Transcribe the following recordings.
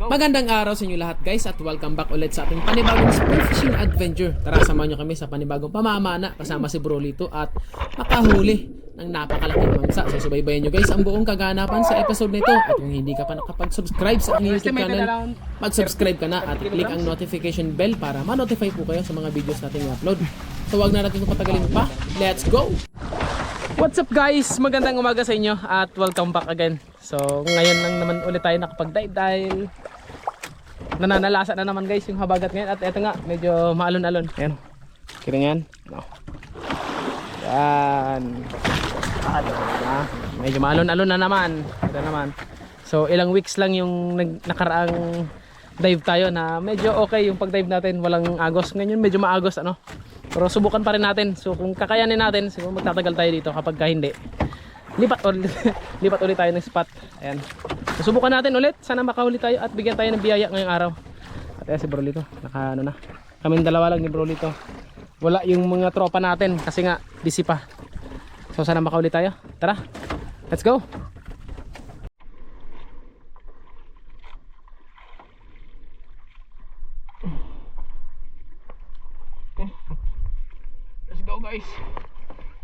Magandang araw sa inyo lahat guys at welcome back ulit sa ating panibagong spearfishing adventure. Tara samahan nyo kami sa panibagong pamamana kasama si Brolito at makahuli ng napakalaking mangsa. So subaybayan nyo guys ang buong kaganapan sa episode nito at kung hindi ka pa nakapag-subscribe sa aking YouTube channel, mag-subscribe ka na at click ang notification bell para ma-notify po kayo sa mga videos nating i-upload. So wag na natin patagalin pa. Let's go! What's up guys? Magandang umaga sa inyo at welcome back again. So ngayon lang naman ulit tayo nakapag-dive dahil nananalasa na naman guys yung habagat ngayon at eto nga medyo maalon-alon. Ayan. Kira yan. No. Yan. Ah, medyo maalon-alon na naman. Ito naman. So ilang weeks lang yung nakaraang dive tayo na medyo okay yung pag-dive natin. Walang agos. Ngayon medyo maagos ano. Pero subukan pa rin natin. So kung kakayanin natin, siguro magtatagal tayo dito kapag ka hindi. Lipat ulit, lipat ulit tayo ng spot. Ayan. So, subukan natin ulit. Sana makahuli tayo at bigyan tayo ng biyaya ngayong araw. At ayan si Brolito. Naka ano na. Kaming dalawa lang ni Brolito. Wala yung mga tropa natin kasi nga busy pa. So sana makahuli tayo. Tara. Let's go. Guys.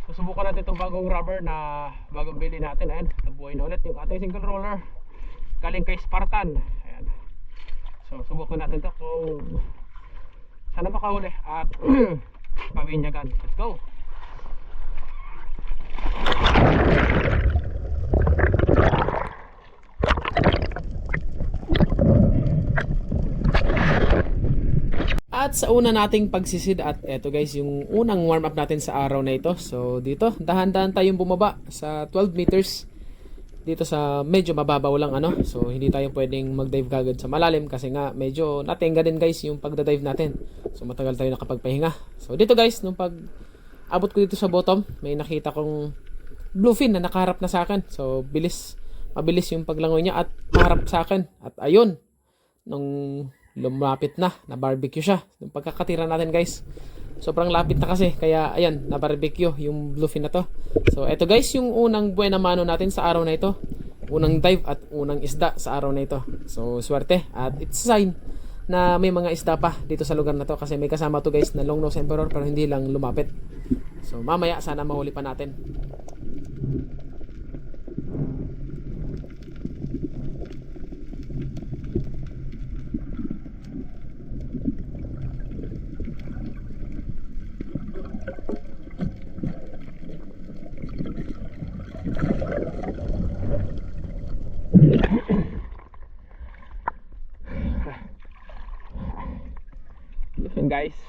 Susubukan natin itong bagong rubber na bagong bili natin. Ayan, nabuhay na ulit yung ating single roller. Galing kay Spartan. Ayan. So, subukan natin to kung sana makahuli at pabinyagan. Let's go. At sa una nating pagsisid at eto guys yung unang warm up natin sa araw na ito. So dito dahan-dahan tayong bumaba sa 12 meters dito sa medyo mababaw lang ano. So hindi tayo pwedeng mag-dive kagad sa malalim kasi nga medyo natenga din guys yung pagda-dive natin. So matagal tayo nakapagpahinga. So dito guys nung pag abot ko dito sa bottom may nakita kong bluefin na nakaharap na sa akin. So bilis mabilis yung paglangoy niya at maharap sa akin. At ayun nung lumapit na, na barbecue siya. Yung pagkakatira natin guys. Sobrang lapit na kasi. Kaya ayan, na barbecue yung bluefin na to. So eto guys, yung unang buena mano natin sa araw na ito. Unang dive at unang isda sa araw na ito. So swerte. At it's a sign na may mga isda pa dito sa lugar na to. Kasi may kasama to guys na long nose emperor pero hindi lang lumapit. So mamaya sana mahuli pa natin. Guys.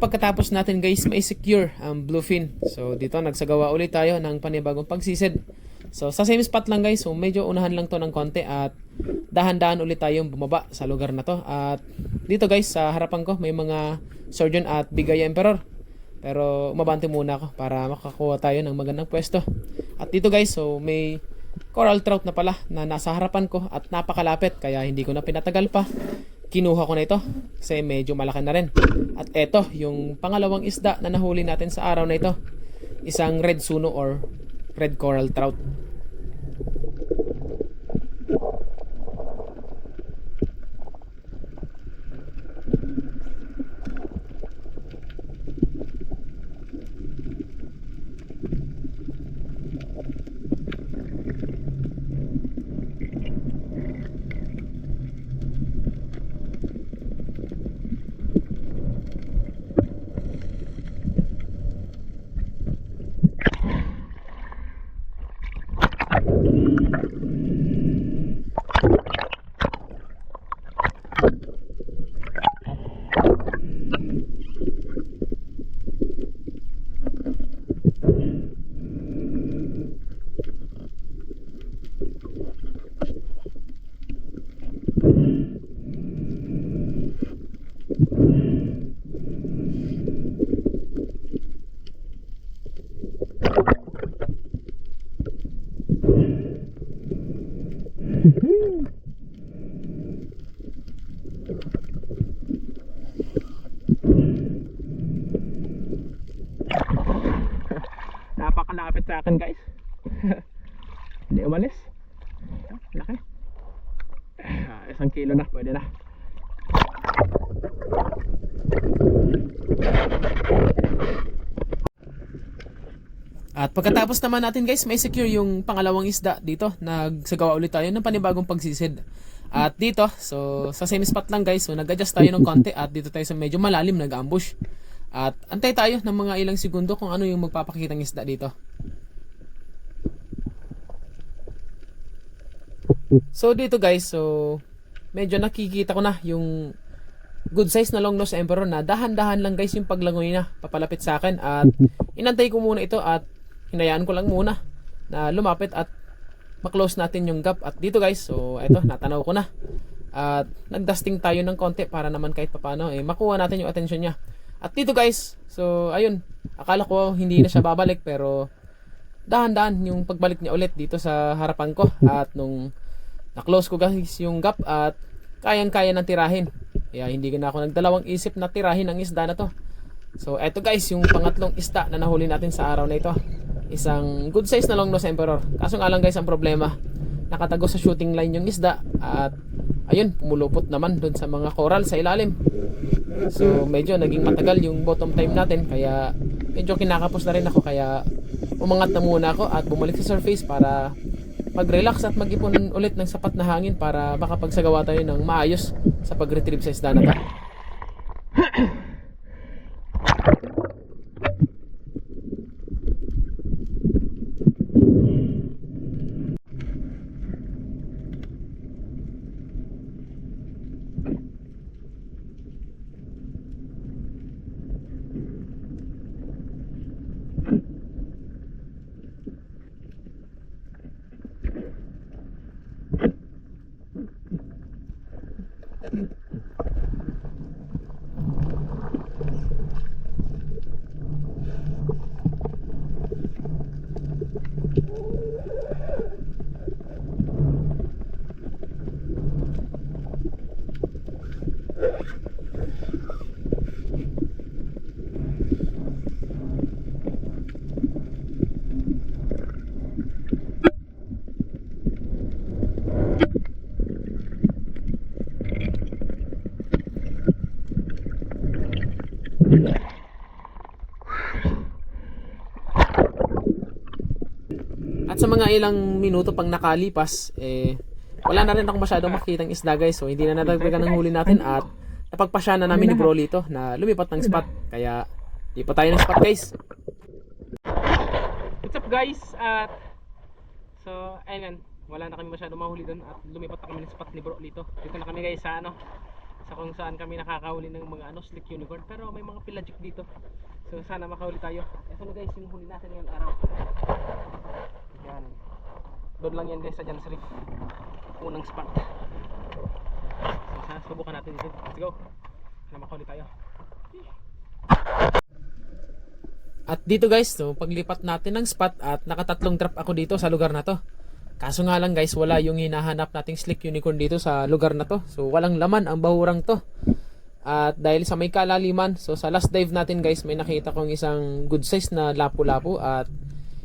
Pagkatapos natin guys may secure ang bluefin. So dito nagsagawa ulit tayo ng panibagong pagsisid. So sa same spot lang guys. So medyo unahan lang to ng konti at dahan-dahan ulit tayong bumaba sa lugar na to. At dito guys sa harapan ko may mga surgeon at bigay emperor. Pero umabante muna ako para makakuha tayo ng magandang pwesto. At dito guys so may coral trout na pala na nasa harapan ko at napakalapit kaya hindi ko na pinatagal pa kinuha ko na ito kasi medyo malaki na rin. At eto, yung pangalawang isda na nahuli natin sa araw na ito. Isang red suno or red coral trout. Napakalapit sa akin guys. Hindi umalis. Laki. Ah, isang kilo na, pwede na. At pagkatapos naman natin guys, may secure yung pangalawang isda dito. Nagsagawa ulit tayo ng panibagong pagsisid. At dito, so sa same spot lang guys, so nag-adjust tayo ng konti at dito tayo sa medyo malalim nag-ambush. At antay tayo ng mga ilang segundo kung ano yung magpapakitang isda dito. So dito guys, so medyo nakikita ko na yung good size na long nose emperor na dahan-dahan lang guys yung paglangoy na papalapit sa akin at inantay ko muna ito at hinayaan ko lang muna na lumapit at maklose natin yung gap. At dito guys so eto natanaw ko na. At nagdusting tayo ng konti para naman kahit papano eh makuha natin yung attention niya. At dito guys so ayun. Akala ko hindi na siya babalik pero dahan-dahan yung pagbalik niya ulit dito sa harapan ko. At nung na-close ko guys yung gap at kayang-kaya ng tirahin. Kaya hindi na ako nagdalawang isip na tirahin ang isda na to. So eto guys yung pangatlong isda na nahuli natin sa araw na ito isang good size na long nose emperor kaso nga lang guys ang problema nakatago sa shooting line yung isda at ayun pumulupot naman dun sa mga coral sa ilalim so medyo naging matagal yung bottom time natin kaya medyo kinakapos na rin ako kaya umangat na muna ako at bumalik sa surface para mag-relax at mag-ipon ulit ng sapat na hangin para makapagsagawa tayo ng maayos sa pag-retrieve sa isda na to. At sa mga ilang minuto pang nakalipas, eh, wala na rin ako masyadong makitang isda guys. So hindi na nadagdagan ng huli natin at napagpasya na namin ni Broly ito na lumipat ng spot. Kaya lipat tayo ng spot guys. What's up guys? At so ayun wala na kami masyadong mahuli doon at lumipat na kami ng spot ni Broly ito. Dito na kami guys sa ano sa kung saan kami nakakahuli ng mga ano slick unicorn pero may mga pelagic dito. So sana makahuli tayo. Ito na guys yung huli natin ngayong araw. Yan. Doon lang yan guys sa Jan's Reef. Unang spot. So, sana subukan natin dito. Let's go. Sana makahuli tayo. At dito guys, so paglipat natin ng spot at nakatatlong trap ako dito sa lugar na to. Kaso nga lang guys, wala yung hinahanap nating slick unicorn dito sa lugar na to. So walang laman ang bahurang to. At dahil sa may kalaliman, so sa last dive natin guys, may nakita kong isang good size na lapu-lapu at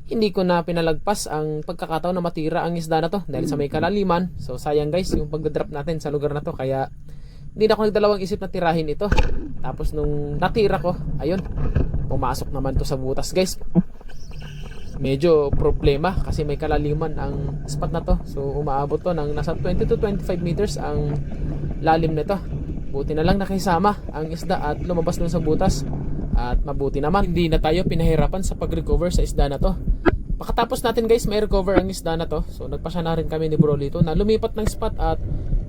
hindi ko na pinalagpas ang pagkakataon na matira ang isda na to dahil sa may kalaliman. So sayang guys yung pagdadrop natin sa lugar na to kaya hindi na ako nagdalawang isip na tirahin ito. Tapos nung natira ko, ayun, pumasok naman to sa butas guys. Medyo problema kasi may kalaliman ang spot na to. So umaabot to ng nasa 20 to 25 meters ang lalim nito. Buti na lang nakisama ang isda at lumabas dun sa butas. At mabuti naman, hindi na tayo pinahirapan sa pag-recover sa isda na to. Pagkatapos natin guys, may recover ang isda na to. So nagpasya na rin kami ni Brolito na lumipat ng spot at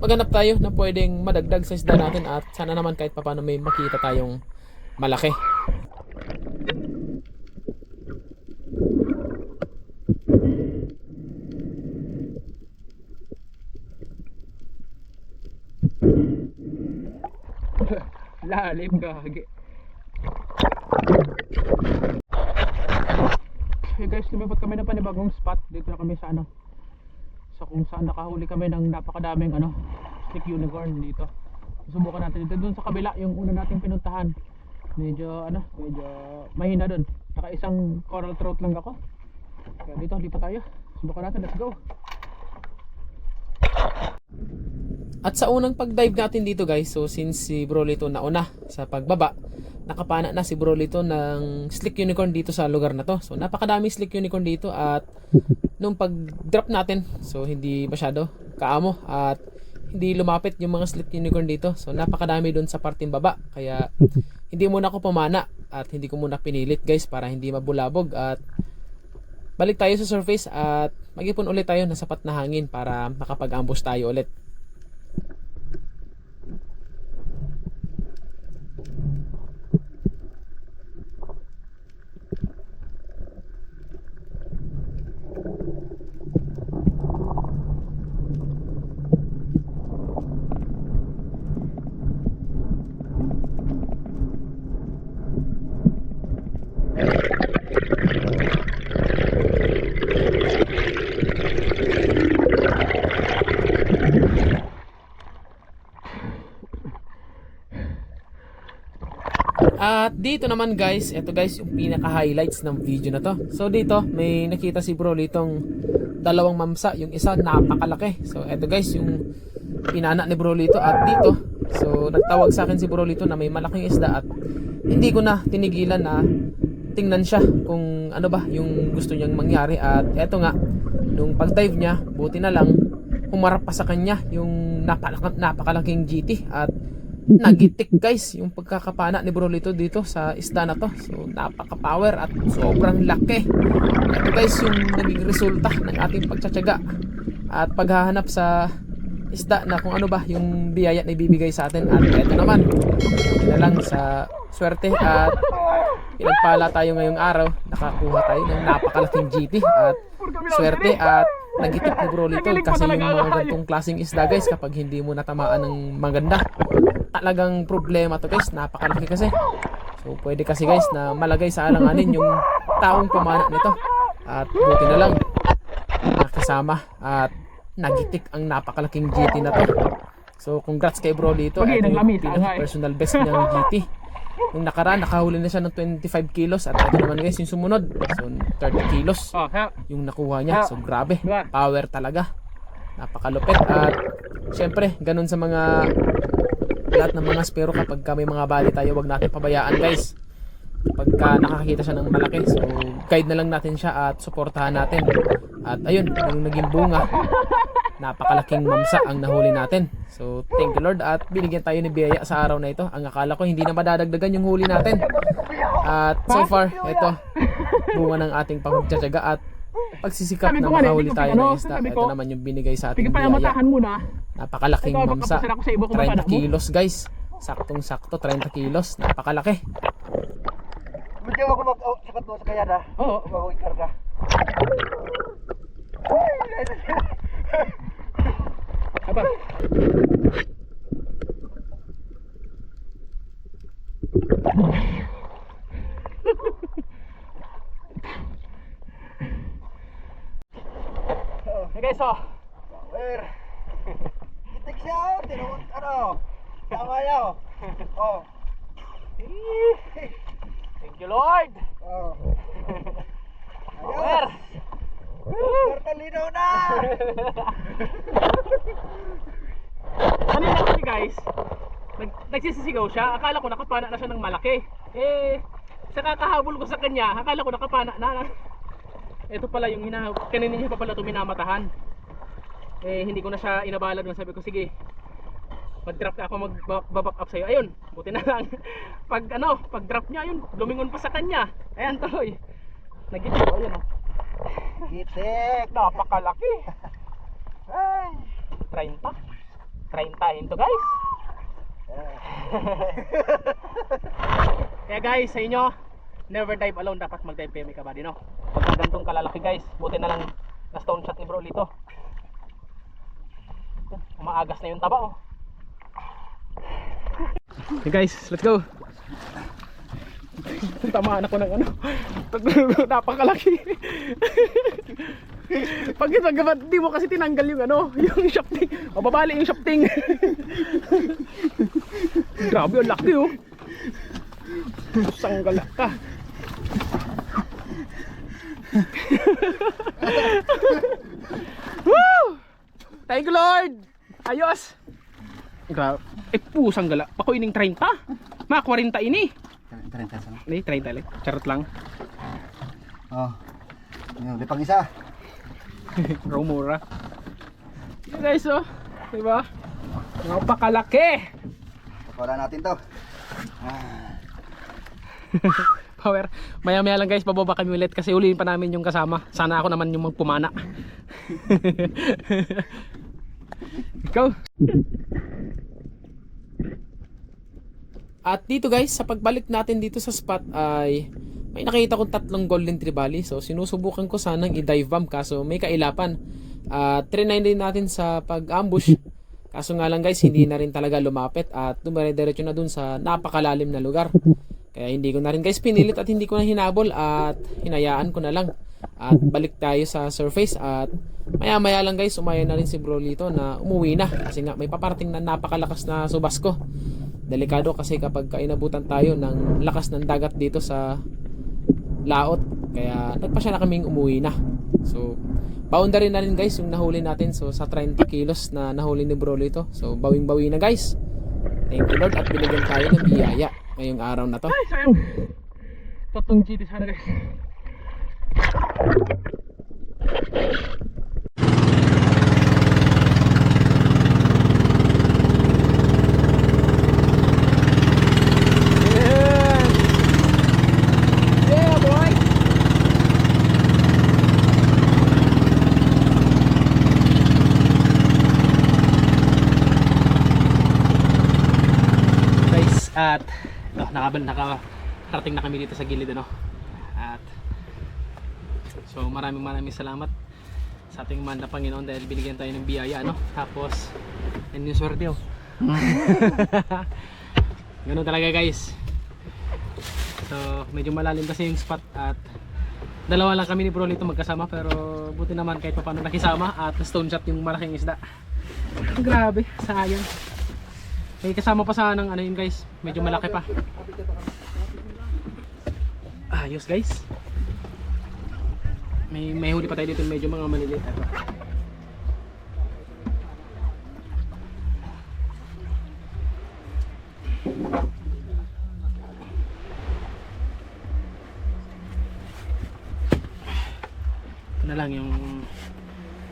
maghanap tayo na pwedeng madagdag sa isda natin at sana naman kahit papano may makita tayong malaki. Lalim gagi. Hey guys, lumipat kami ng panibagong spot. Dito na kami sa ano. Sa kung saan nakahuli kami ng napakadaming ano, stick unicorn dito. Subukan natin dito doon sa kabila yung una nating pinuntahan. Medyo ano, medyo mahina doon. Saka isang coral trout lang ako. Kaya dito, lipat tayo. Subukan natin, let's go. At sa unang pag-dive natin dito guys, so since si Brolito nauna sa pagbaba, nakapana na si Brolito ng slick unicorn dito sa lugar na to. So napakadaming slick unicorn dito at nung pag-drop natin, so hindi masyado kaamo at hindi lumapit yung mga slick unicorn dito. So napakadami doon sa parting baba. Kaya hindi muna ako pumana at hindi ko muna pinilit guys para hindi mabulabog at balik tayo sa surface at mag-ipon ulit tayo ng sapat na hangin para makapag-ambush tayo ulit. At dito naman guys, ito guys yung pinaka highlights ng video na to. So dito may nakita si bro litong dalawang mamsa, yung isa napakalaki. So ito guys yung pinana ni bro Lito at dito. So nagtawag sa akin si bro Lito na may malaking isda at hindi ko na tinigilan na tingnan siya kung ano ba yung gusto niyang mangyari at eto nga nung pag-dive niya, buti na lang humarap pa sa kanya yung napakalaking GT at nagitik guys yung pagkakapana ni Brolito dito sa isda na to. So napaka-power at sobrang laki. Ito guys yung naging resulta ng ating pagtsatsaga at paghahanap sa isda na kung ano ba yung biyaya na ibibigay sa atin. At ito naman na lang sa swerte at pinagpala tayo ngayong araw. Nakakuha tayo ng napakalaking GT at swerte at nagitik ni Brolito kasi yung mga gantong klaseng isda guys kapag hindi mo natamaan ng maganda talagang problema to guys. Napakalaki kasi. So pwede kasi guys na malagay sa alanganin yung taong pumana nito. At buti na lang nakasama at nagitik ang napakalaking GT na to. So congrats kay bro dito Okay, ito yung personal best niyang GT nung nakaraan nakahuli na siya ng 25 kilos. At ito naman guys yung sumunod. So 30 kilos Oh, yung nakuha niya. So grabe, power talaga. Napakalupit. At syempre, ganun sa mga lahat ng mga spero kapag ka may mga bali tayo, wag natin pabayaan guys. Pagka nakakita siya ng malaki, so guide na lang natin siya at suportahan natin. At ayun, yung naging bunga, napakalaking mamsa ang nahuli natin. So thank you Lord at binigyan tayo ni Biyaya sa araw na ito. Ang akala ko hindi na madadagdagan yung huli natin. At so far, ito, bunga ng ating pagtsatsaga at pagsisikap Sabi na nga, makahuli tayo ng isda. sabi Ito naman yung binigay sa ating Sige pa biyaya. matahan muna. Napakalaking Ikaw, mamsa. ko sa iba kung 30 mapana mo. kilos guys. Saktong sakto, 30 kilos. Napakalaki. Hindi ako mag oh, sakat mo sa kaya na. Oo. Ako ikarga. Aba. oh. Power. Itik siya oh. Tinawag ano. Tama niya oh. Oh. Thank you, Lord. Oh. Power. Talinaw na. Kanina kasi guys, nag nagsisisigaw siya. Akala ko nakapana na siya ng malaki. Eh, sa kakahabol ko sa kanya, akala ko nakapana na. Ito pala yung hina kanina niya pa pala ito minamatahan. Eh, hindi ko na siya inabala doon. Sabi ko, sige, mag-drop ka ako, mag-back up sa'yo. Ayun, buti na lang. Pag ano, pag-drop niya, ayun, lumingon pa sa kanya. Ayan, tuloy. Nagigit ayun oh. Itik. Napakalaki. Ay, 30. 30 ito guys. Kaya guys, sa inyo, never dive alone. Dapat mag-dive kayo may kabady, no? Pagka gantong kalalaki guys, buti na lang na stone shot ni bro Lito. Umaagas na yung taba, oh. Okay guys, let's go. Tamaan ako ng ano. Napakalaki. Pag ito, gabat, di mo kasi tinanggal yung ano, yung shafting. O babali yung shafting. Grabe, ang laki oh. Pusang gala ka. Woo! Thank you Lord! Ayos! Grabe. Eh, pusang gala. Bako ining 30. Mga 40 ini. 30 sana. Hindi, 30 lang. Charot lang. Oh. Yun, lipang isa. Romura. Yan guys oh. Diba? Napakalaki! Wala natin to. Ah. Power. Maya maya lang guys, bababa kami ulit kasi ulihin pa namin yung kasama. Sana ako naman yung magpumana. Ikaw. At dito guys, sa pagbalik natin dito sa spot ay may nakita kong tatlong golden tribali. So sinusubukan ko sanang i-dive bomb kaso may kailapan. At trinay din natin sa pag-ambush. Kaso nga lang guys, hindi na rin talaga lumapit at dumire-diretso na dun sa napakalalim na lugar. Kaya hindi ko na rin guys pinilit at hindi ko na hinabol at hinayaan ko na lang. At balik tayo sa surface at maya maya lang guys umaya na rin si Brolito na umuwi na kasi nga may paparating na napakalakas na subasko. Delikado kasi kapag kainabutan tayo ng lakas ng dagat dito sa laot. Kaya nagpasya na kaming umuwi na. So, boundary na rin guys yung nahuli natin. So, sa 30 kilos na nahuli ni Brolo ito. So, bawing-bawi na guys. Thank you Lord at binigyan tayo ng biyaya ngayong araw na to. Ay, sayang. Tatlong GT sana guys. Yan. Yeah, boy. guys at nakabal nakarating na kami dito sa gilid ano? At so maraming maraming salamat sa ating man na Panginoon dahil binigyan tayo ng biyaya ano? Tapos yan yung swerte oh. Ganun talaga guys. So medyo malalim kasi yung spot at dalawa lang kami ni Brolito magkasama pero buti naman kahit paano nakisama at stone shot yung malaking isda. Grabe. Sayang may kasama pa sa ng ano yun guys. Medyo malaki pa. Ayos guys. May may huli pa tayo dito medyo mga maliliit ito. Ito na lang yung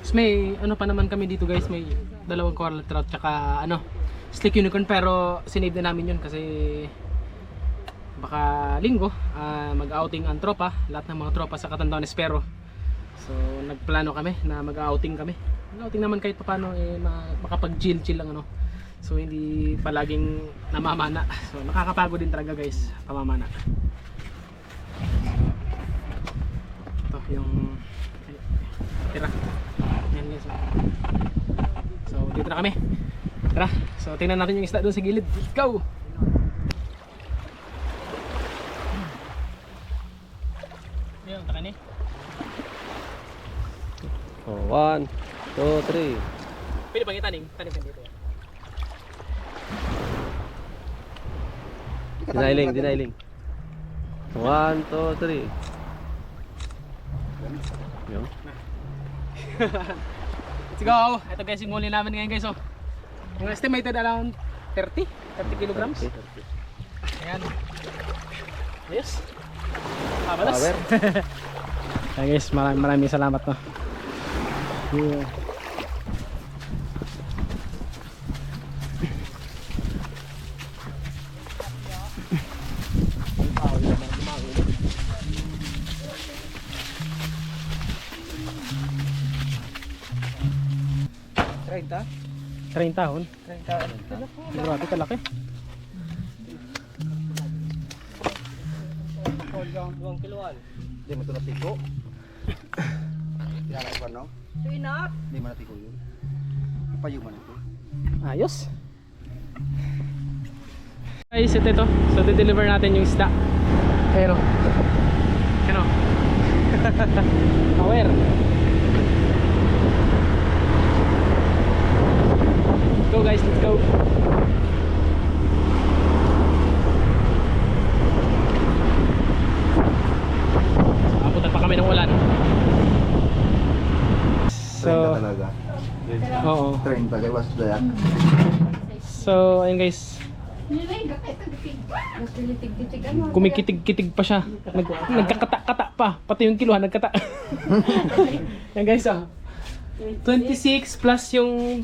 Tapos may ano pa naman kami dito guys, may dalawang coral trout tsaka ano, slick unicorn pero sinave na namin yun kasi baka linggo ah, mag-outing ang tropa, lahat ng mga tropa sa Katandawan Espero. So nagplano kami na mag-outing kami. Mag-outing naman kahit paano eh ma- makapag-chill-chill lang ano. So hindi palaging namamana. So nakakapagod din talaga guys, pamamana. Ito yung tira. Yan guys. oh. So dito na kami. Tara, so tingnan natin yung isda doon sa gilid. Let's go! Yan, taka ni. Oh, one, two, three. Pwede bang itaning? Taning ka dito. Deniling, deniling. One, two, three. Yun. Let's go! Ito guys yung huli namin ngayon guys oh. Yung estimated around 30? 30 kilograms? Okay. Ayan. Ayos. Habalas. Power. Guys, maraming maraming salamat no. Yeah. Treinta? 30 taon. Treinta. Grabe kalaki. Buwang kiluan. Hindi mo ito natiko. Kaya pa no? Pinak. Hindi mo natiko yun. Ipayuman ito. Ayos. Guys, ito ito. So, deliver natin yung isda. Ayun o. Ayun o. guys. Let's go. Abutan pa kami ng ulan. So, talaga. Oo. Train talaga. Was dayak. So, ayun guys. Kumikitig-kitig pa siya. Nag nagkakata-kata pa. Pati yung kiluhan nagkata. Yan guys ah. 26 plus yung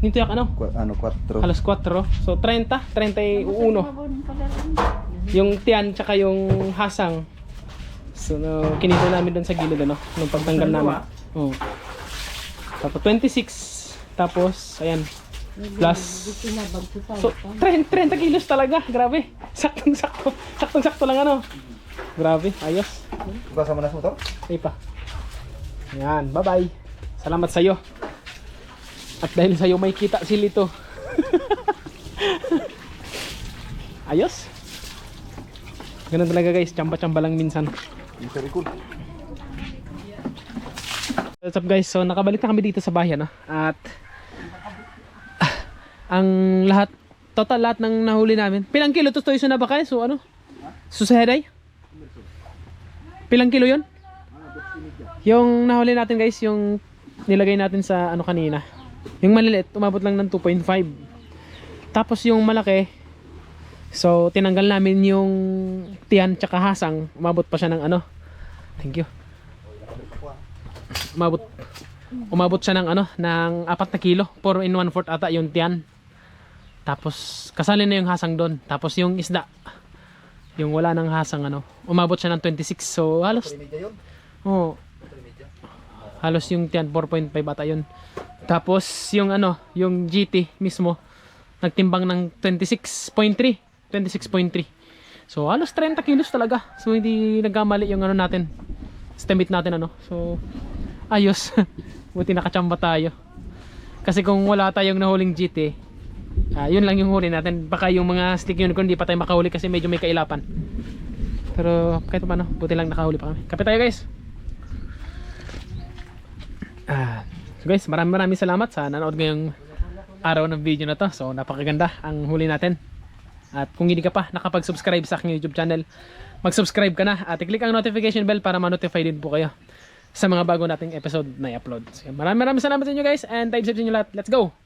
nito yak ano? Kwa- Ano 4. Halos 4. So 30, 31. Yung tiyan tsaka yung hasang. So no, kinito namin doon sa gilid ano, nung pagtanggal namin. Oh. Tapos 26. Tapos ayan. Plus So 30, 30 kilos talaga. Grabe. Saktong sakto. Saktong sakto lang ano. Grabe, ayos. Kasama na sa motor? Ay pa. Yan, bye-bye. Salamat sa iyo. At dahil sa iyo may kita si Lito. Ayos. Ganun talaga guys, chamba-chamba lang minsan. Very cool. What's up guys? So nakabalik na kami dito sa bayan no? At ah, ang lahat total lahat ng nahuli namin. Pilang kilo to toy na ba kayo? So ano? Susaheday? Pilang kilo 'yon? Yung nahuli natin guys, yung nilagay natin sa ano kanina. Yung maliliit, umabot lang ng 2.5. Tapos yung malaki, so tinanggal namin yung tiyan tsaka hasang, umabot pa siya ng ano. Thank you. Umabot umabot siya ng ano? Ng 4 na kilo. 4 in 1 fourth ata yung tiyan. Tapos kasali na yung hasang doon. Tapos yung isda. Yung wala ng hasang ano. Umabot siya ng 26 so halos oh, halos yung tiyan 4.5 ata yun tapos yung ano yung GT mismo nagtimbang ng 26.3 26.3 so halos 30 kilos talaga. So hindi nagkamali yung ano natin estimate natin ano. So ayos. Buti nakachamba tayo. Kasi kung wala tayong nahuling GT ah, yun lang yung huli natin. Baka yung mga stick unicorn hindi pa tayo makahuli kasi medyo may kailapan. Pero kahit pa paano buti lang nakahuli pa kami. Kape tayo guys. Ah, so guys maraming maraming salamat sa nanood ngayong araw ng video na to so napakaganda ang huli natin at kung hindi ka pa nakapag-subscribe sa aking YouTube channel, mag-subscribe ka na at i-click ang notification bell para ma-notify din po kayo sa mga bago nating episode na i-upload. So, maraming maraming salamat sa inyo guys and time safe sa inyo lahat. Let's go!